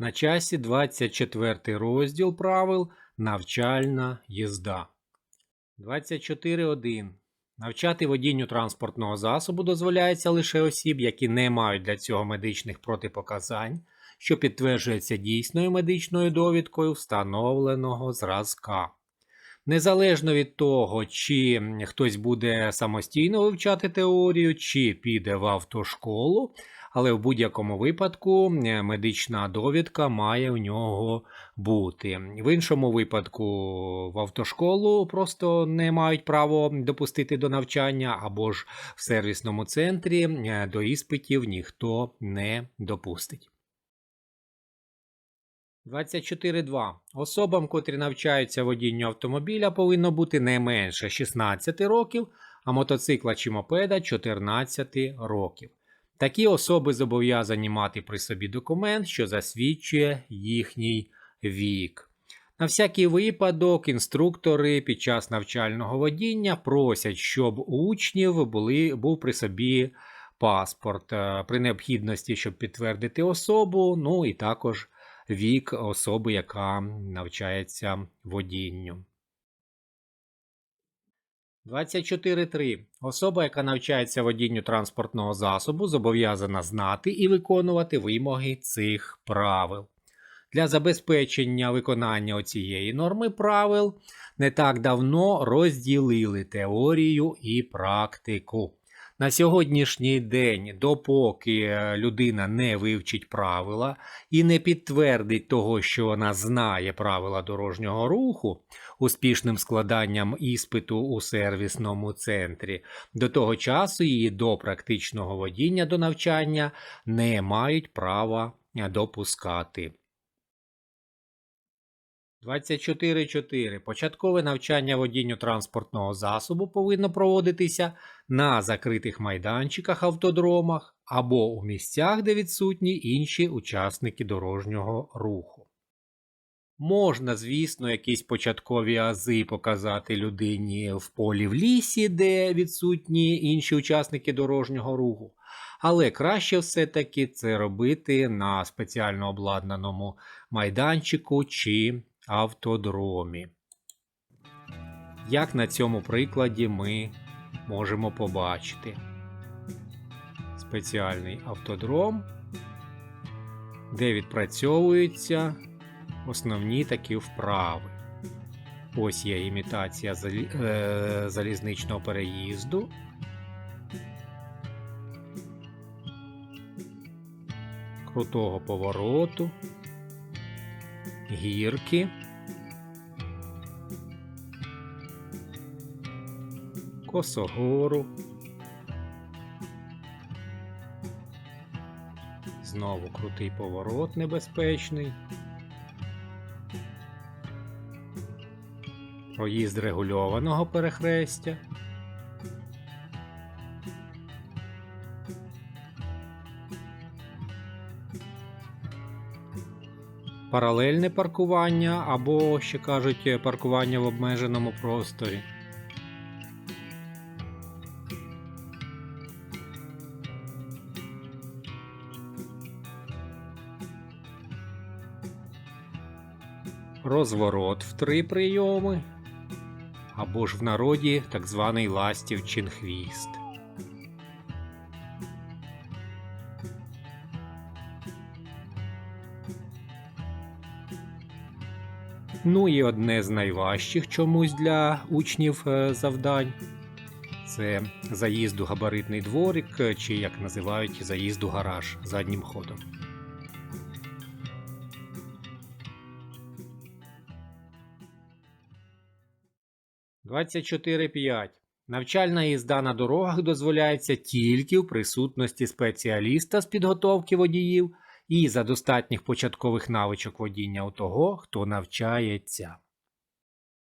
На часі 24 розділ правил Навчальна їзда. 24.1. Навчати водінню транспортного засобу дозволяється лише осіб, які не мають для цього медичних протипоказань, що підтверджується дійсною медичною довідкою встановленого зразка. Незалежно від того, чи хтось буде самостійно вивчати теорію, чи піде в автошколу, але в будь-якому випадку е, медична довідка має у нього бути. В іншому випадку в автошколу просто не мають право допустити до навчання, або ж в сервісному центрі е, до іспитів ніхто не допустить. 24.2. Особам, котрі навчаються водінню автомобіля, повинно бути не менше 16 років, а мотоцикла чи мопеда 14 років. Такі особи зобов'язані мати при собі документ, що засвідчує їхній вік. На всякий випадок, інструктори під час навчального водіння просять, щоб у учнів були, був при собі паспорт е, при необхідності, щоб підтвердити особу, ну і також вік особи, яка навчається водінню. 24.3. Особа, яка навчається водінню транспортного засобу, зобов'язана знати і виконувати вимоги цих правил. Для забезпечення виконання цієї норми правил не так давно розділили теорію і практику. На сьогоднішній день, допоки людина не вивчить правила і не підтвердить того, що вона знає правила дорожнього руху, успішним складанням іспиту у сервісному центрі, до того часу її до практичного водіння до навчання не мають права допускати. 24.4. Початкове навчання водінню транспортного засобу повинно проводитися на закритих майданчиках автодромах або у місцях, де відсутні інші учасники дорожнього руху. Можна, звісно, якісь початкові ази показати людині в полі в лісі, де відсутні інші учасники дорожнього руху, але краще все-таки це робити на спеціально обладнаному майданчику чи автодромі. Як на цьому прикладі ми можемо побачити спеціальний автодром, де відпрацьовуються основні такі вправи. Ось є імітація е, залізничного переїзду. Крутого повороту, гірки, косогору. Знову крутий поворот небезпечний. Проїзд регульованого перехрестя. Паралельне паркування або, ще кажуть, паркування в обмеженому просторі. Розворот в три прийоми. Або ж в народі так званий ластівчин хвіст. Ну і одне з найважчих чомусь для учнів е, завдань це заїзд у габаритний дворик, е, чи як називають заїзд у гараж заднім ходом. Двадцять чотири п'ять. Навчальна їзда на дорогах дозволяється тільки в присутності спеціаліста з підготовки водіїв і за достатніх початкових навичок водіння у того, хто навчається.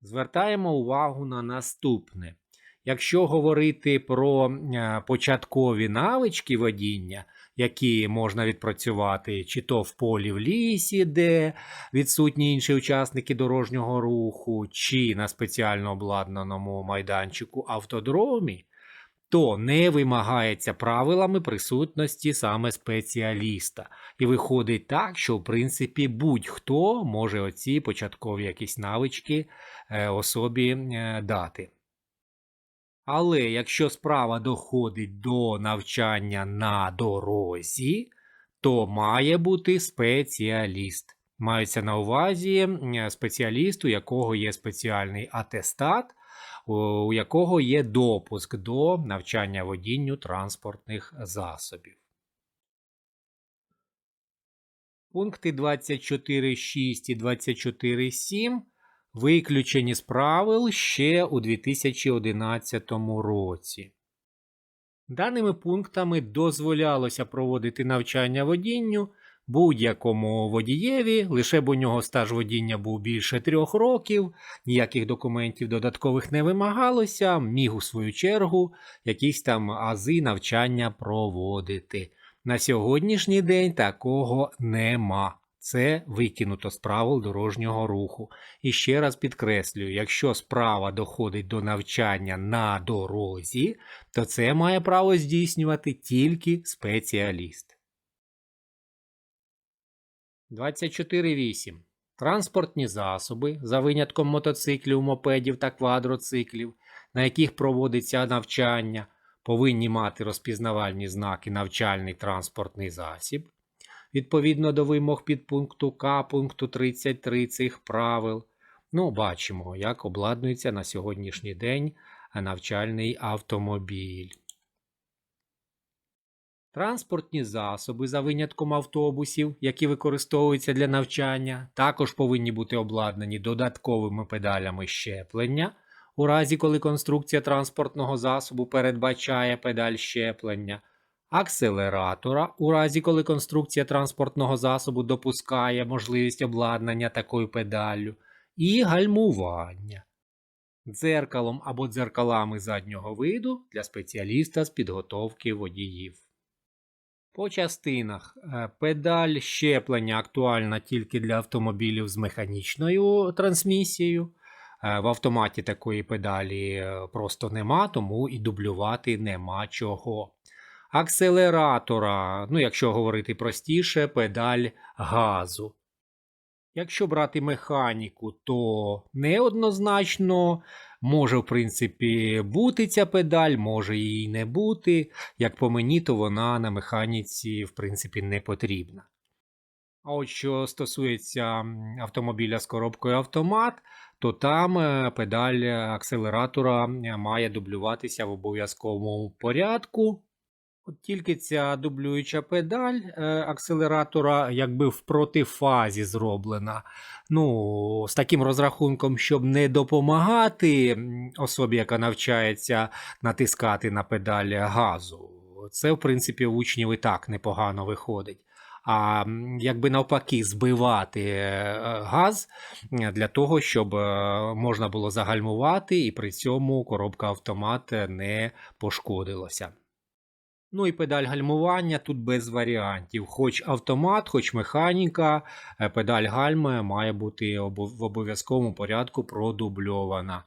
Звертаємо увагу на наступне. Якщо говорити про е, початкові навички водіння, які можна відпрацювати чи то в полі в лісі, де відсутні інші учасники дорожнього руху, чи на спеціально обладнаному майданчику автодромі, то не вимагається правилами присутності саме спеціаліста. І виходить так, що в принципі будь-хто може оці початкові якісь навички е, особі е, дати. Але якщо справа доходить до навчання на дорозі, то має бути спеціаліст. Маються на увазі спеціаліст, у якого є спеціальний атестат, у якого є допуск до навчання водінню транспортних засобів. Пункти 24.6 і 24.7 виключені з правил ще у 2011 році. Даними пунктами дозволялося проводити навчання водінню будь-якому водієві, лише б у нього стаж водіння був більше трьох років, ніяких документів додаткових не вимагалося, міг у свою чергу якісь там ази навчання проводити. На сьогоднішній день такого нема. Це викинуто з правил дорожнього руху. І ще раз підкреслюю, якщо справа доходить до навчання на дорозі, то це має право здійснювати тільки спеціаліст. 24.8. Транспортні засоби, за винятком мотоциклів, мопедів та квадроциклів, на яких проводиться навчання, повинні мати розпізнавальні знаки навчальний транспортний засіб. Відповідно до вимог підпункту К пункту 33 цих правил. Ну, бачимо, як обладнується на сьогоднішній день навчальний автомобіль. Транспортні засоби за винятком автобусів, які використовуються для навчання, також повинні бути обладнані додатковими педалями щеплення, у разі коли конструкція транспортного засобу передбачає педаль щеплення, акселератора, у разі коли конструкція транспортного засобу допускає можливість обладнання такою педаллю, і гальмування. Дзеркалом або дзеркалами заднього виду для спеціаліста з підготовки водіїв. По частинах Е, педаль щеплення актуальна тільки для автомобілів з механічною трансмісією. Е, В автоматі такої педалі е, просто нема, тому і дублювати нема чого. Акселератора, ну якщо говорити простіше, педаль газу. Якщо брати механіку, то неоднозначно може, в принципі, бути ця педаль, може її не бути. Як по мені, то вона на механіці, в принципі, не потрібна. А от що стосується автомобіля з коробкою автомат, то там е, педаль акселератора має дублюватися в обов'язковому порядку. От тільки ця дублююча педаль е, акселератора якби в протифазі зроблена. Ну, з таким розрахунком, щоб не допомагати особі, яка навчається натискати на педаль газу. Це, в принципі, учнів і так непогано виходить. А якби навпаки збивати е, газ для того, щоб е, можна було загальмувати, і при цьому коробка автомат не пошкодилася. Ну і педаль гальмування тут без варіантів. Хоч автомат, хоч механіка, е, педаль гальми має бути в обов'язковому порядку продубльована.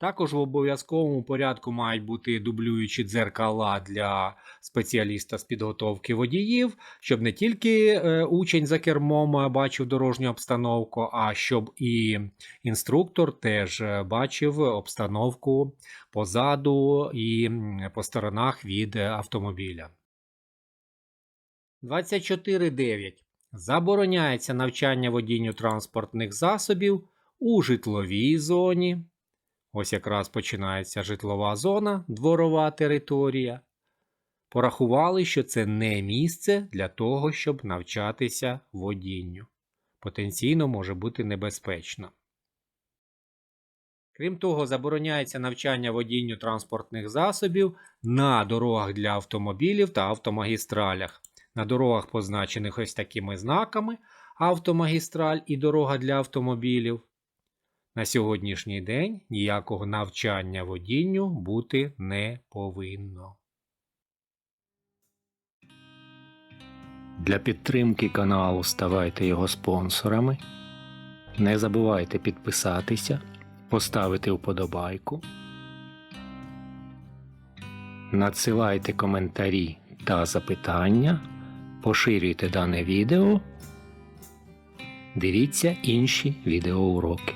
Також в обов'язковому порядку мають бути дублюючі дзеркала для спеціаліста з підготовки водіїв, щоб не тільки е, учень за кермом е, бачив дорожню обстановку, а щоб і інструктор теж е, бачив обстановку позаду і по сторонах від автомобіля. 24.9. Забороняється навчання водінню транспортних засобів у житловій зоні. Ось якраз починається житлова зона, дворова територія. Порахували, що це не місце для того, щоб навчатися водінню. Потенційно може бути небезпечно. Крім того, забороняється навчання водінню транспортних засобів на дорогах для автомобілів та автомагістралях, На дорогах, позначених ось такими знаками, автомагістраль і дорога для автомобілів, на сьогоднішній день ніякого навчання водінню бути не повинно. Для підтримки каналу ставайте його спонсорами. Не забувайте підписатися, поставити вподобайку. Надсилайте коментарі та запитання, поширюйте дане відео. Дивіться інші відеоуроки.